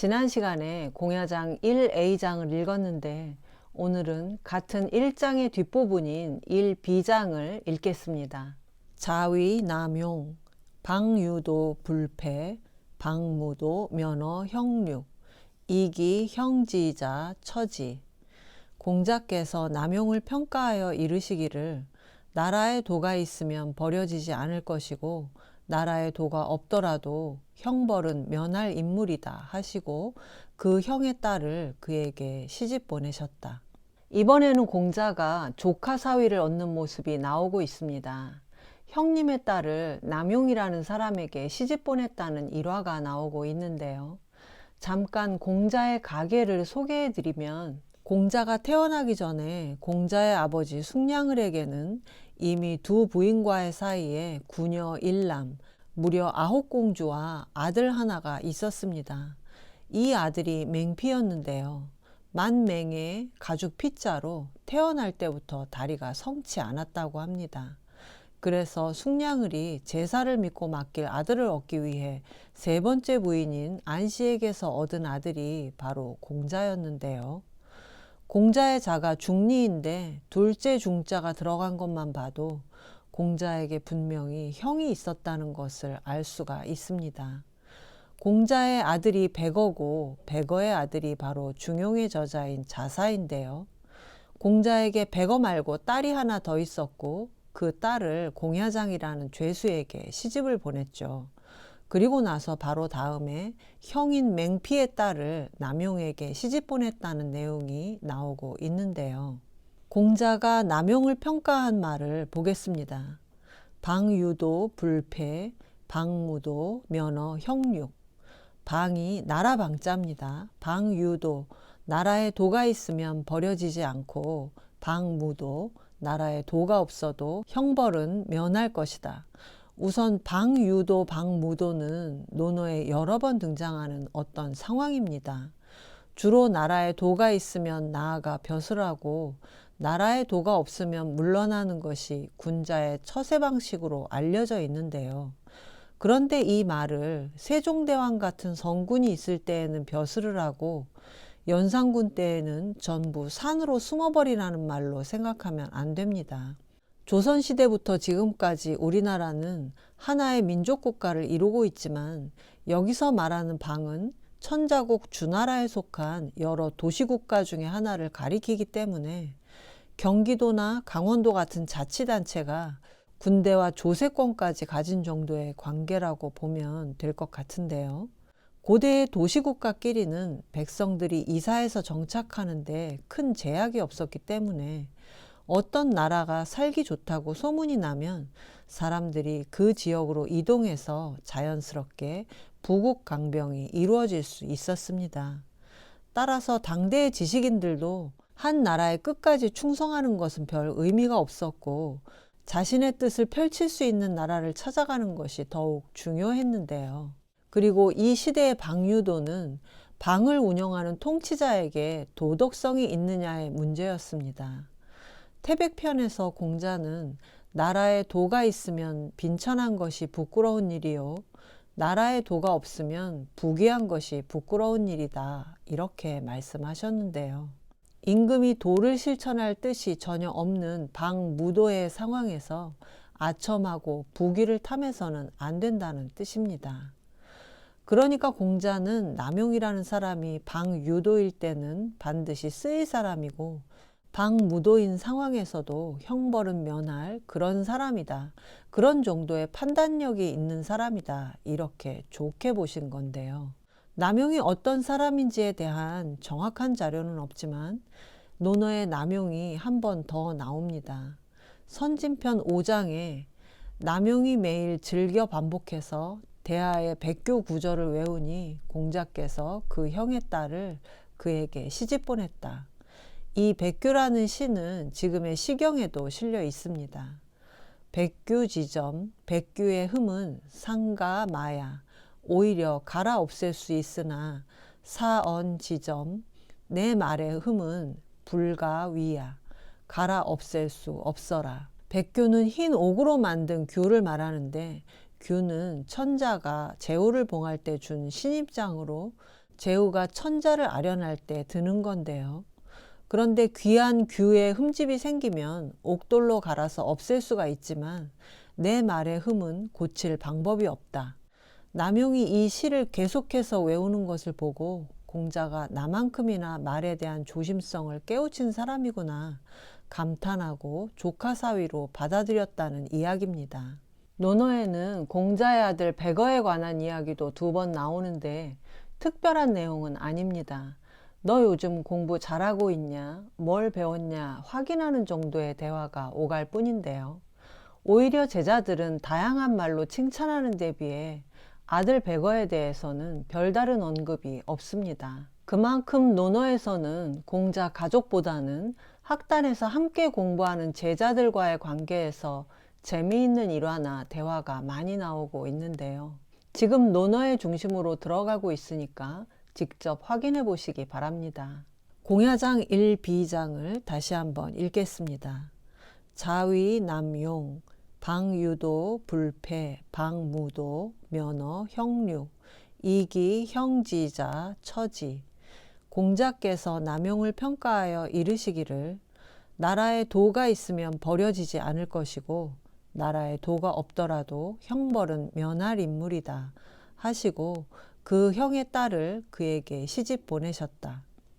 지난 시간에 공야장 1A장을 읽었는데 오늘은 같은 1장의 뒷부분인 1B장을 읽겠습니다. 자위 남용, 방유도 불패, 방무도 면허 형륙, 이기 형지자 처지. 공자께서 남용을 평가하여 이르시기를 나라에 도가 있으면 버려지지 않을 것이고 나라에 도가 없더라도 형벌은 면할 인물이다 하시고 그 형의 딸을 그에게 시집 보내셨다. 이번에는 공자가 조카 사위를 얻는 모습이 나오고 있습니다. 형님의 딸을 남용이라는 사람에게 시집 보냈다는 일화가 나오고 있는데요. 잠깐 공자의 가계를 소개해 드리면 공자가 태어나기 전에 공자의 아버지 숭냥을에게는 이미 두 부인과의 사이에 구녀 일남, 무려 아홉 공주와 아들 하나가 있었습니다. 이 아들이 맹피였는데요. 만맹의 가죽 피자로 태어날 때부터 다리가 성치 않았다고 합니다. 그래서 숭냥을이 제사를 믿고 맡길 아들을 얻기 위해 세 번째 부인인 안씨에게서 얻은 아들이 바로 공자였는데요. 공자의 자가 중리인데 둘째 중자가 들어간 것만 봐도 공자에게 분명히 형이 있었다는 것을 알 수가 있습니다. 공자의 아들이 백어고 백어의 아들이 바로 중용의 저자인 자사인데요. 공자에게 백어 말고 딸이 하나 더 있었고 그 딸을 공야장이라는 죄수에게 시집을 보냈죠. 그리고 나서 바로 다음에 형인 맹피의 딸을 남용에게 시집 보냈다는 내용이 나오고 있는데요. 공자가 남용을 평가한 말을 보겠습니다. 방유도 불패, 방무도 면허 형육. 방이 나라 방자입니다. 방유도 나라에 도가 있으면 버려지지 않고 방무도 나라에 도가 없어도 형벌은 면할 것이다. 우선 방유도, 방무도는 논어에 여러 번 등장하는 어떤 상황입니다. 주로 나라에 도가 있으면 나아가 벼슬하고 나라에 도가 없으면 물러나는 것이 군자의 처세 방식으로 알려져 있는데요. 그런데 이 말을 세종대왕 같은 성군이 있을 때에는 벼슬을 하고 연산군 때에는 전부 산으로 숨어버리라는 말로 생각하면 안 됩니다. 조선시대부터 지금까지 우리나라는 하나의 민족국가를 이루고 있지만 여기서 말하는 방은 천자국 주나라에 속한 여러 도시국가 중의 하나를 가리키기 때문에 경기도나 강원도 같은 자치단체가 군대와 조세권까지 가진 정도의 관계라고 보면 될 것 같은데요. 고대의 도시국가끼리는 백성들이 이사해서 정착하는데 큰 제약이 없었기 때문에 어떤 나라가 살기 좋다고 소문이 나면 사람들이 그 지역으로 이동해서 자연스럽게 부국 강병이 이루어질 수 있었습니다. 따라서 당대의 지식인들도 한 나라의 끝까지 충성하는 것은 별 의미가 없었고 자신의 뜻을 펼칠 수 있는 나라를 찾아가는 것이 더욱 중요했는데요. 그리고 이 시대의 방유도는 방을 운영하는 통치자에게 도덕성이 있느냐의 문제였습니다. 태백편에서 공자는 나라에 도가 있으면 빈천한 것이 부끄러운 일이요. 나라에 도가 없으면 부귀한 것이 부끄러운 일이다. 이렇게 말씀하셨는데요. 임금이 도를 실천할 뜻이 전혀 없는 방무도의 상황에서 아첨하고 부귀를 탐해서는 안 된다는 뜻입니다. 그러니까 공자는 남용이라는 사람이 방유도일 때는 반드시 쓰일 사람이고 방무도인 상황에서도 형벌은 면할 그런 사람이다. 그런 정도의 판단력이 있는 사람이다. 이렇게 좋게 보신 건데요. 남용이 어떤 사람인지에 대한 정확한 자료는 없지만 논어의 남용이 한 번 더 나옵니다. 선진편 5장에 남용이 매일 즐겨 반복해서 대하의 백교 구절을 외우니 공자께서 그 형의 딸을 그에게 시집 보냈다. 이 백규라는 시는 지금의 시경에도 실려 있습니다. 백규 지점, 백규의 흠은 상가 마야, 오히려 갈아 없앨 수 있으나 사언 지점, 내 말의 흠은 불가 위야, 갈아 없앨 수 없어라. 백규는 흰 옥으로 만든 규를 말하는데 규는 천자가 제호를 봉할 때 준 신입장으로 제후가 천자를 아련할 때 드는 건데요. 그런데 귀한 규에 흠집이 생기면 옥돌로 갈아서 없앨 수가 있지만 내 말의 흠은 고칠 방법이 없다. 남용이 이 시를 계속해서 외우는 것을 보고 공자가 나만큼이나 말에 대한 조심성을 깨우친 사람이구나 감탄하고 조카 사위로 받아들였다는 이야기입니다. 논어에는 공자의 아들 백어에 관한 이야기도 두 번 나오는데 특별한 내용은 아닙니다. 너 요즘 공부 잘하고 있냐? 뭘 배웠냐? 확인하는 정도의 대화가 오갈 뿐인데요. 오히려 제자들은 다양한 말로 칭찬하는 데 비해 아들 백어에 대해서는 별다른 언급이 없습니다. 그만큼 논어에서는 공자 가족보다는 학단에서 함께 공부하는 제자들과의 관계에서 재미있는 일화나 대화가 많이 나오고 있는데요. 지금 논어의 중심으로 들어가고 있으니까 직접 확인해 보시기 바랍니다. 공야장 1비장을 다시 한번 읽겠습니다. 자위 남용 방유도 불패 방무도 면허 형류 이기 형지자 처지 공자께서 남용을 평가하여 이르시기를 나라에 도가 있으면 버려지지 않을 것이고 나라에 도가 없더라도 형벌은 면할 인물이다 하시고 그 형의 딸을 그에게 시집 보내셨다.